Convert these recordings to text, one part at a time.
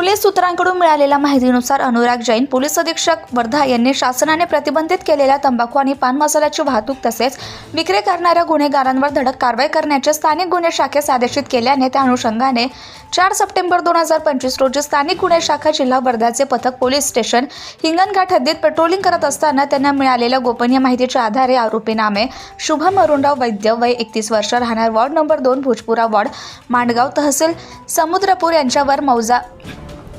Police सूत्रांकडून मिळालेल्या माहितीनुसार अनुराग जैन पोलीस अधीक्षक वर्धा यांनी शासनाने प्रतिबंधित केलेल्या तंबाखू आणि पान मसाल्याची वाहतूक तसेच विक्री करणाऱ्या गुन्हेगारांवर धडक कारवाई करण्याचे स्थानिक गुन्हे शाखेस आदेशित केल्याने त्या अनुषंगाने चार सप्टेंबर दोन हजार पंचवीस रोजी स्थानिक गुन्हे शाखा जिल्हा वर्ध्याचे पथक पोलीस स्टेशन हिंगणघाट हद्दीत पेट्रोलिंग करत असताना त्यांना मिळालेल्या गोपनीय माहितीच्या आधारे आरोपी नामे शुभम अरुणराव वैद्य वय एकतीस वर्ष राहणार वॉर्ड नंबर दोन भोजपुरा वॉर्ड मांडगाव तहसील समुद्रपूर यांच्यावर मौजा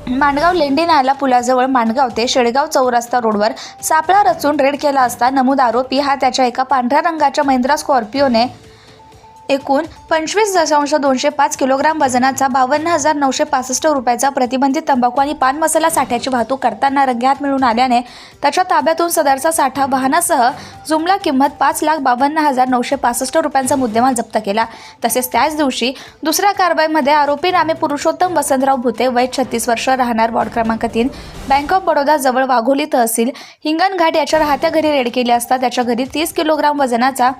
मांडगाव लेंडी नाला पुलाजवळ मांडगाव ते शेळगाव चौरस्ता रोडवर सापळा रचून रेड केला असता नमूद आरोपी हा त्याच्या एका पांढऱ्या रंगाच्या महिंद्रा स्कॉर्पिओने एकूण पंचवीस दशांश दोनशे पाच किलोग्राम वजनाचा बावन्न हजार नऊशे पासष्ट रुपयाचा प्रतिबंधित तंबाखू आणि पान मसाला साठ्याची वाहतूक करताना रंग्यात मिळून आल्याने त्याच्या ताब्यातून सदरचा साठा वाहनासह जुमला किंमत पाच लाख बावन्न हजार नऊशे पासष्ट रुपयांचा मुद्देमाल जप्त केला. तसेच त्याच दिवशी दुसऱ्या कारवाईमध्ये आरोपी नामे पुरुषोत्तम वसंतराव भुते वय छत्तीस वर्ष राहणार वॉर्ड क्रमांक तीन बँक ऑफ बडोदा जवळ वाघोली तहसील हिंगणघाट याच्या राहत्या घरी रेड केली असता त्याच्या घरी तीस किलोग्राम वजनाचा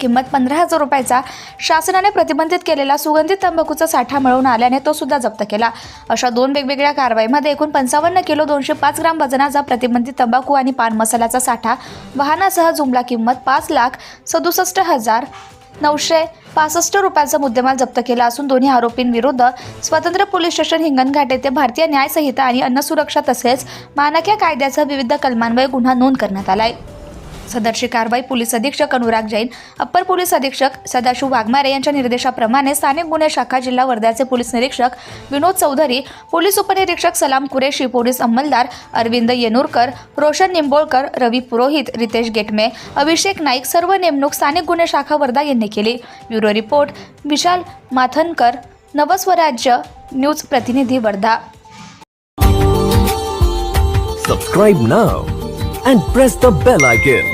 किंमत पंधरा हजार रुपयाचा शासनाने प्रतिबंधित केलेला सुगंधित तंबाखूचा साठा मिळवून आल्याने तो सुद्धा जप्त केला. अशा दोन वेगवेगळ्या कारवाईमध्ये एकूण पंचावन्न किलो दोनशे पाच ग्राम वजनाचा प्रतिबंधित तंबाखू आणि पान मसाल्याचा साठा वाहनासह जुमला किंमत पाच लाख सदुसष्ट हजार नऊशे पासष्ट रुपयांचा मुद्देमाल जप्त केला असून दोन्ही आरोपींविरुद्ध स्वतंत्र पोलीस स्टेशन हिंगणघाट येथे भारतीय न्यायसंहिता आणि अन्न सुरक्षा तसेच मानक्या कायद्याचं विविध कलमांवर गुन्हा नोंद करण्यात आला आहे सदरची कारवाई पोलीस अधीक्षक अनुराग जैन अप्पर पोलीस अधीक्षक सदाशिव वाघमारे यांच्या निर्देशाप्रमाणे स्थानिक गुन्हे शाखा जिल्हा वर्ध्याचे पोलीस निरीक्षक विनोद चौधरी पोलीस उपनिरीक्षक सलाम कुरेशी पोलीस अंमलदार अरविंद येनुरकर रोशन निंबोळकर रवी पुरोहित रितेश गेटमे अभिषेक नाईक सर्व नेमणूक स्थानिक गुन्हे शाखा वर्धा यांनी केली bureau report Vishal Mathankar Navswarajya news प्रतिनिधी Wardha subscribe now and press the bell icon.